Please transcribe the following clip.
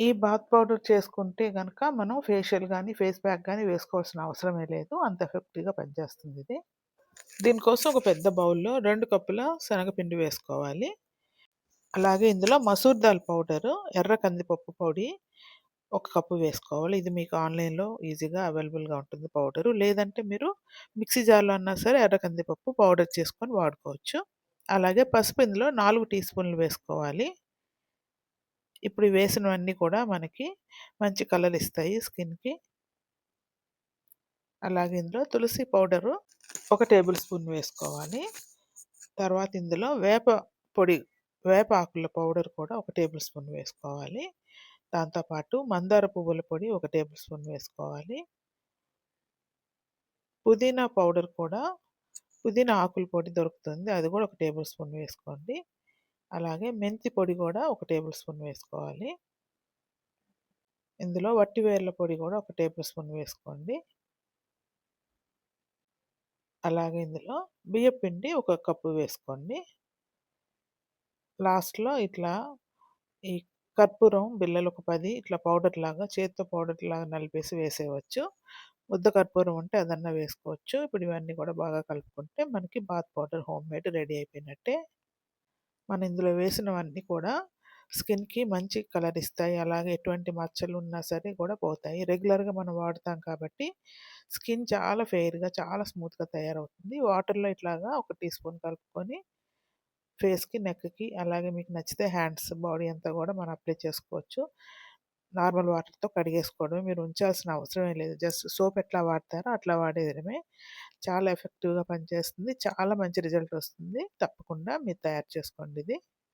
ఈ bath powder చేసుకుంటే కనుక మనం ఫేషియల్ కానీ ఫేస్ ప్యాక్ కానీ వేసుకోవాల్సిన అవసరమే లేదు. అంత ఎఫెక్టివ్‌గా పనిచేస్తుంది ఇది. దీనికోసం ఒక పెద్ద బౌల్‌లో రెండు కప్పుల శనగపిండి వేసుకోవాలి. అలాగే ఇందులో మసూర్ దాల్ పౌడరు, ఎర్ర కందిపప్పు పొడి ఒక కప్పు వేసుకోవాలి. ఇది మీకు ఆన్‌లైన్‌లో ఈజీగా అవైలబుల్‌గా ఉంటుంది పౌడరు. లేదంటే మీరు మిక్సీ జార్‌లో అన్నా సరే ఎర్ర కందిపప్పు పౌడర్ చేసుకొని వాడుకోవచ్చు. అలాగే పసుపు ఇందులో నాలుగు టీ స్పూన్లు వేసుకోవాలి. ఇప్పుడు వేసినవన్నీ కూడా మనకి మంచి కలర్ ఇస్తాయి స్కిన్‌కి. అలాగే ఇందులో తులసి పౌడరు ఒక టేబుల్ స్పూన్ వేసుకోవాలి. తర్వాత ఇందులో వేప పొడి, వేప ఆకుల పౌడర్ కూడా ఒక టేబుల్ స్పూన్ వేసుకోవాలి. దాంతో పాటు మందార పువ్వుల పొడి ఒక టేబుల్ స్పూన్ వేసుకోవాలి. పుదీనా పౌడర్ కూడా పుదీనా ఆకుల పొడి దొరుకుతుంది. అది కూడా ఒక టేబుల్ స్పూన్ వేసుకోండి. అలాగే మెంతి పొడి కూడా ఒక టేబుల్ స్పూన్ వేసుకోవాలి. ఇందులో వట్టి వేర్ల పొడి కూడా ఒక టేబుల్ స్పూన్ వేసుకోండి. అలాగే ఇందులో బియ్యపిండి ఒక కప్పు వేసుకోండి. లాస్ట్‌లో ఇట్లా ఈ కర్పూరం బిళ్ళలు ఒక పది ఇట్లా పౌడర్ లాగా చేతితో పౌడర్ లాగా నలిపేసి వేసేయవచ్చు. ముద్ద కర్పూరం ఉంటే అదన్నా వేసుకోవచ్చు. ఇప్పుడు ఇవన్నీ కూడా బాగా కలుపుకుంటే మనకి బాత్ పౌడర్ హోమ్‌మేడ్ రెడీ అయిపోయినట్టే. మనం ఇందులో వేసినవన్నీ కూడా స్కిన్‌కి మంచి కలర్ ఇస్తాయి. అలాగే ఎటువంటి మచ్చలు ఉన్నా సరే కూడా పోతాయి. రెగ్యులర్‌గా మనం వాడతాం కాబట్టి స్కిన్ చాలా ఫెయిర్‌గా, చాలా స్మూత్‌గా తయారవుతుంది. వాటర్‌లో ఇట్లాగా ఒక టీ స్పూన్ కలుపుకొని ఫేస్‌కి, నెక్‌కి అలాగే మీకు నచ్చితే హ్యాండ్స్, బాడీ అంతా కూడా మనం అప్లై చేసుకోవచ్చు. నార్మల్ వాటర్‌తో కడిగేసుకోవడమే. మీరు ఉంచాల్సిన అవసరమే లేదు. జస్ట్ సోప్ ఎట్లా వాడతారో అట్లా వాడేయడమే. చాలా ఎఫెక్టివ్‌గా పనిచేస్తుంది. చాలా మంచి రిజల్ట్ వస్తుంది. తప్పకుండా మీరు తయారు చేసుకోండి ఇది.